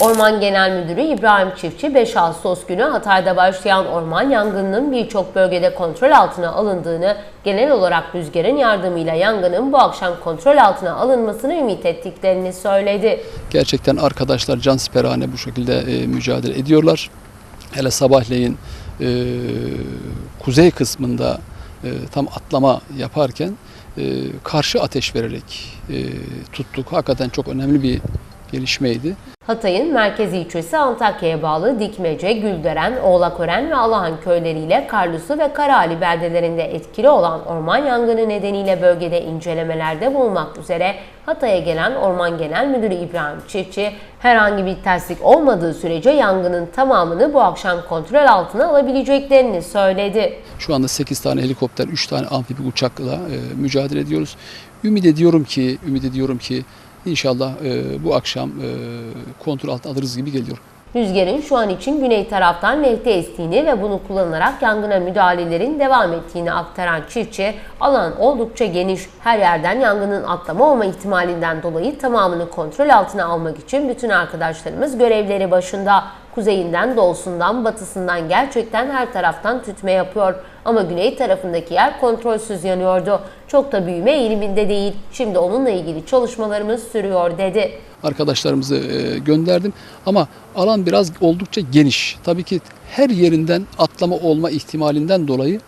Orman Genel Müdürü İbrahim Çiftçi 5 Ağustos günü Hatay'da başlayan orman yangınının birçok bölgede kontrol altına alındığını, genel olarak rüzgarın yardımıyla yangının bu akşam kontrol altına alınmasını ümit ettiklerini söyledi. Gerçekten arkadaşlar cansiperane bu şekilde e, mücadele ediyorlar. Hele sabahleyin e, kuzey kısmında e, tam atlama yaparken e, karşı ateş vererek e, tuttuk. Hakikaten çok önemli bir gelişmeydi. Hatay'ın merkez ilçesi Antakya'ya bağlı Dikmece, Gülderen, Oğlakören ve Alahan köyleriyle Karlusu ve Karaali beldelerinde etkili olan orman yangını nedeniyle bölgede incelemelerde bulunmak üzere Hatay'a gelen Orman Genel Müdürü İbrahim Çiftçi, herhangi bir terslik olmadığı sürece yangının tamamını bu akşam kontrol altına alabileceklerini söyledi. Şu anda 8 tane helikopter, 3 tane amfibi uçakla e, mücadele ediyoruz. Ümit ediyorum ki, ümit ediyorum ki inşallah e, bu akşam e, kontrol altına alırız gibi geliyor. Rüzgarın şu an için güney taraftan lehte estiğini ve bunu kullanarak yangına müdahalelerin devam ettiğini aktaran çiftçi, alan oldukça geniş, her yerden yangının atlama olma ihtimalinden dolayı tamamını kontrol altına almak için bütün arkadaşlarımız görevleri başında. Kuzeyinden, doğusundan, batısından gerçekten her taraftan tütme yapıyor. Ama güney tarafındaki yer kontrolsüz yanıyordu. Çok da büyüme eğiliminde değil. Şimdi onunla ilgili çalışmalarımız sürüyor dedi. Arkadaşlarımızı e, gönderdim. Ama alan biraz oldukça geniş. Tabii ki her yerinden atlama olma ihtimalinden dolayı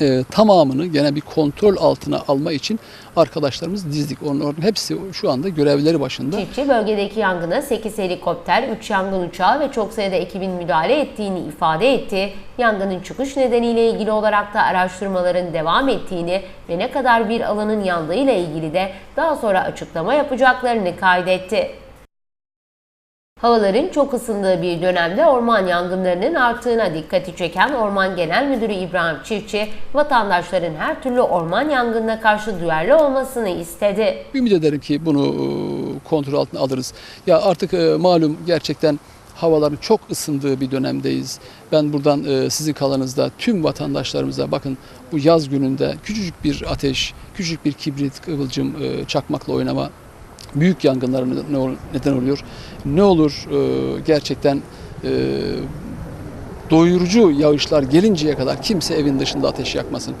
e, tamamını gene bir kontrol altına alma için arkadaşlarımız dizdik. Onların hepsi şu anda görevleri başında. Çiftçi bölgedeki yangına 8 helikopter, 3 yangın uçağı ve çok sayıda ekibin müdahale ettiğini ifade etti. Yangının çıkış nedeniyle ilgili olarak da araştırmaların devam ettiğini ve ne kadar bir alanın yandığıyla ilgili de daha sonra açıklama yapacaklarını kaydetti. Havaların çok ısındığı bir dönemde orman yangınlarının arttığına dikkati çeken Orman Genel Müdürü İbrahim Çiftçi, vatandaşların her türlü orman yangınına karşı duyarlı olmasını istedi. Ümit ederim ki bunu e, kontrol altına alırız. Ya artık e, malum gerçekten havaların çok ısındığı bir dönemdeyiz. Ben buradan e, sizin kalanınızda tüm vatandaşlarımıza bakın bu yaz gününde küçücük bir ateş, küçücük bir kibrit, kıvılcım, e, çakmakla oynama büyük yangınlara neden oluyor. Ne olur e, gerçekten e, doyurucu yağışlar gelinceye kadar kimse evin dışında ateş yakmasın.